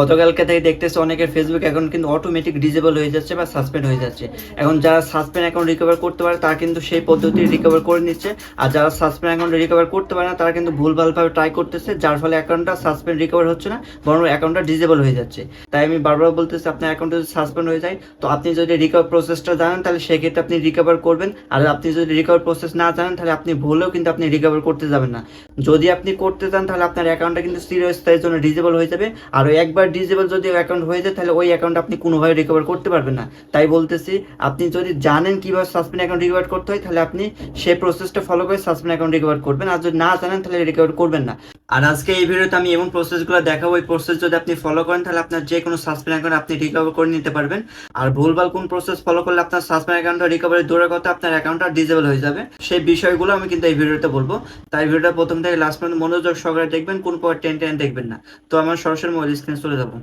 গতকালকে থেকে দেখতেছে অনেকের ফেসবুক অ্যাকাউন্ট কিন্তু অটোমেটিক ডিজেবল হয়ে যাচ্ছে বা সাসপেন্ড হয়ে যাচ্ছে। এখন যারা সাসপেন্ড অ্যাকাউন্ট রিকভার করতে পারে, তারা কিন্তু সেই পদ্ধতি রিকভার করে নিচ্ছে। আর যারা সাসপেন্ড অ্যাকাউন্ট রিকভার করতে পারে না, তারা কিন্তু ভুলভালভাবে ট্রাই করতেছে, যার ফলে অ্যাকাউন্টটা সাসপেন্ড রিকভার হচ্ছে না, বরং অ্যাকাউন্টটা ডিজেবল হয়ে যাচ্ছে। তাই আমি বারবার বলতেছি, আপনার অ্যাকাউন্ট যদি সাসপেন্ড হয়ে যায়, তো আপনি যদি রিকভার প্রসেসটা জানেন, তাহলে সেক্ষেত্রে আপনি রিকভার করবেন। আর আপনি যদি রিকভার প্রসেস না জানেন, তাহলে আপনি ভুলেও কিন্তু আপনি রিকভার করতে যাবেন না। যদি আপনি করতে চান, তাহলে আপনার অ্যাকাউন্টটা কিন্তু চিরস্থায়ীর জন্য ডিজেবল হয়ে যাবে। আর ওই একবার ডিজেবল যদি অ্যাকাউন্ট হয়ে যায়, তাহলে ওই অ্যাকাউন্ট আপনি কোনোভাবে রিকভার করতে পারবেন না। তাই বলতেছি, আপনি যদি জানেন কীভাবে সাসপেন্ড অ্যাকাউন্ট রিকভার করতে হয়, তাহলে আপনি সেই প্রসেসটা ফলো করে সাসপেন্ড অ্যাকাউন্ট রিকভার করবেন। আর যদি না জানেন, তাহলে রিকভার করবেন না। আর আজকে এই ভিডিওতে আমি এমন প্রসেসগুলো দেখাবো, ওই প্রসেস যদি আপনি ফলো করেন, তাহলে আপনার যে কোনো সাসপেন্ড অ্যাকাউন্ট আপনি রিকভার করে নিতে পারবেন। আর ভুলভাল কোন প্রসেস ফলো করলে আপনার সাসপেন্ড অ্যাকাউন্টটা রিকভারি দূরের কথা আপনার অ্যাকাউন্টটা ডিজেবল হয়ে যাবে। সেই বিষয়গুলো আমি কিন্তু এই ভিডিওতে বলব। তাই ভিডিওটা প্রথম থেকে লাস্ট পর্যন্ত মনোযোগ সহকারে দেখবেন, কোন পর টেন টেন দেখবেন না। তো আমার সরাসরি মোবাইল স্ক্রিনে চলে যাব।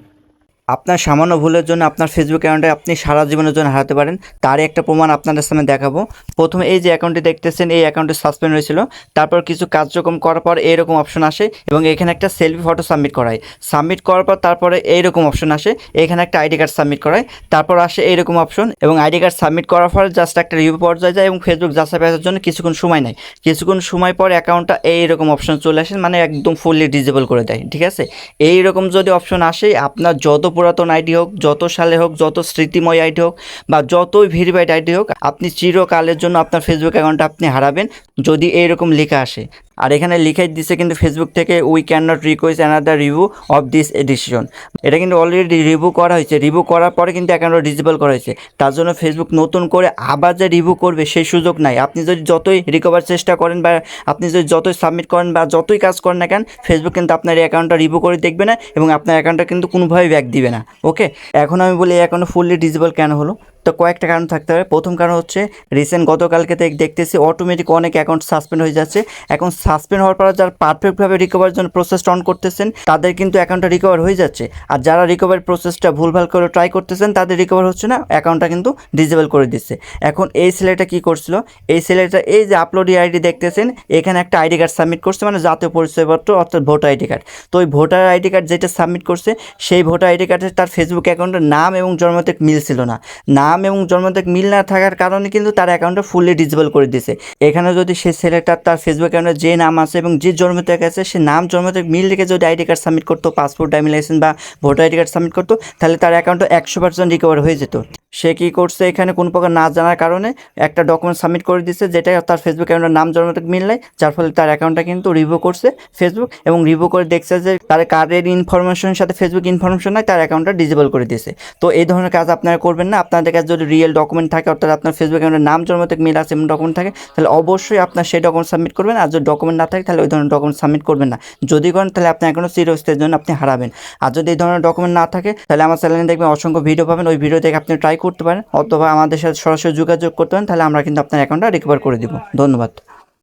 আপনার সামান্য ভুলের জন্য আপনার ফেসবুক অ্যাকাউন্টে আপনি সারা জীবনের জন্য হারাতে পারেন। তারই একটা প্রমাণ আপনাদের সামনে দেখাবো। প্রথমে এই যে অ্যাকাউন্টটি দেখতেছেন, এই অ্যাকাউন্টে সাসপেন্ড হয়েছিল। তারপর কিছু কার্যক্রম করার পর এইরকম অপশন আসে এবং এখানে একটা সেলফি ফটো সাবমিট করায়। সাবমিট করার পর তারপরে এইরকম অপশন আসে। এখানে একটা আইডি কার্ড সাবমিট করায়। তারপর আসে এইরকম অপশন এবং আইডি কার্ড সাবমিট করার পর জাস্ট একটা রিভিউ পর্যায়ে যায় এবং ফেসবুক যাচাই বাছাইয়ের জন্য কিছুক্ষণ সময় নেয়। কিছুক্ষণ সময় পর অ্যাকাউন্টটা এইরকম অপশন চলে আসে মানে একদম ফুললি ডিজেবল করে দেয়। ঠিক আছে? এইরকম যদি অপশন আসে, আপনার যত পুরাতন আইডি হোক, যত সালে হোক, যত স্মৃতিময় আইডি হোক, বা যতই ভেরিফাইড আইডি হোক, আপনি চিরকালের জন্য আপনার ফেসবুক অ্যাকাউন্টটা আপনি হারাবেন, যদি এইরকম লেখা আসে। আর এখানে লিখাই দিচ্ছে কিন্তু ফেসবুক থেকে we can not request another review of this edition এটা কিন্তু অলরেডি রিভিউ করা হয়েছে। রিভিউ করার পরে কিন্তু অ্যাকাউন্টটা ডিজেবল করা হয়েছে। তার জন্য ফেসবুক নতুন করে আবার যে রিভিউ করবে, সেই সুযোগ নাই। আপনি যদি যতই রিকভার চেষ্টা করেন বা আপনি যদি যতই সাবমিট করেন বা যতই কাজ করেন না কেন ফেসবুক কিন্তু আপনার এই অ্যাকাউন্টটা রিভিউ করে দেখবে না এবং আপনার অ্যাকাউন্টটা কিন্তু কোনোভাবেই ব্যাক দিবে না। ওকে এখন আমি বলি, এই অ্যাকাউন্ট ফুললি ডিজেবল কেন হলো? তো কয়েকটা কারণ থাকতে পারে। প্রথম কারণ হচ্ছে রিসেন্ট গতকালকে দেখতেছি অটোমেটিক অনেক অ্যাকাউন্ট সাসপেন্ড হয়ে যাচ্ছে। এখন সাসপেন্ড হওয়ার পর যারা পারফেক্টভাবে রিকভার জন্য প্রসেসটা অন করতেছেন, তাদের কিন্তু অ্যাকাউন্টটা রিকভার হয়ে যাচ্ছে। আর যারা রিকভারি প্রসেসটা ভুলভাল করে ট্রাই করতেছেন, তাদের রিকভার হচ্ছে না অ্যাকাউন্টটা কিন্তু ডিজেবল করে দিচ্ছে। এখন এই ছেলেটা কি করছিল? এই ছেলেটা এই যে আপলোড আইডি দেখতেছেন, এখানে একটা আইডি কার্ড সাবমিট করছে মানে জাতীয় পরিচয়পত্র অর্থাৎ ভোটার আইডি কার্ড তো ওই ভোটার আইডি কার্ড যেটা সাবমিট করছে, সেই ভোটার আইডি কার্ডে তার ফেসবুক অ্যাকাউন্টের নাম এবং জন্মতারিখ মিল ছিল না নাম এবং জন্মতারিখ মিল না থাকার কারণে কিন্তু তার অ্যাকাউন্টটা ফুললি ডিজেবল করে দিয়েছে এখানে যদি সে ছেলেটার তার ফেসবুক অ্যাকাউন্টে যে নাম আছে এবং যে জন্মতারিখ আছে, সে নাম, জন্মতারিখ মিল রেখে যদি আইডি কার্ড সাবমিট করতো পাসপোর্ট ড্রাইভিং লাইসেন্স বা ভোটার আইডি কার্ড সাবমিট করতো, তাহলে তার অ্যাকাউন্টটা একশো পার্সেন্ট রিকভার হয়ে যেত। সে কী করছে এখানে কোনো প্রকার না জানার কারণে একটা ডকুমেন্ট সাবমিট করে দিচ্ছে যেটা তার ফেসবুক অ্যাকাউন্টের নাম, জন্মতারিখ মিল নাই, যার ফলে তার অ্যাকাউন্টটা কিন্তু রিভিউ করছে ফেসবুক এবং রিভিউ করে দেখছে যে তার কার্ডের ইনফরমেশনের সাথে ফেসবুক ইনফরমেশন নাই, তার অ্যাকাউন্টটা ডিজেবল করে দিয়েছে। তো এই ধরনের কাজ আপনারা করবেন না, আপনাদের কাছে যদি রিয়েল ডকুমেন্ট থাকে, অর্থাৎ আপনার ফেসবুক অ্যাকাউন্টের নাম জন্ম থেকে মিল আছে, এমন ডকুমেন্ট থাকে, তাহলে অবশ্যই আপনার সেই ডকুমেন্ট সাবমিট করবেন, আর যদি ডকুমেন্ট না থাকে, তাহলে ওই ধরনের ডকুমেন্ট সাবমিট করবেন না। যদি করেন, তাহলে আপনি অ্যাকাউন্ট চিরস্থায়ীর জন্য আপনি হারাবেন। আর যদি এই ধরনের ডকুমেন্ট না থাকে, তাহলে আমার চ্যানেলে দেখবেন অসংখ্য ভিডিও পাবেন, ওই ভিডিও দেখে আপনি ট্রাই করতে পারেন, অথবা আমাদের সাথে সরাসরি যোগাযোগ করতে পারেন, তাহলে আমরা কিন্তু আপনার অ্যাকাউন্টটা রিকভার করে দেবো। ধন্যবাদ।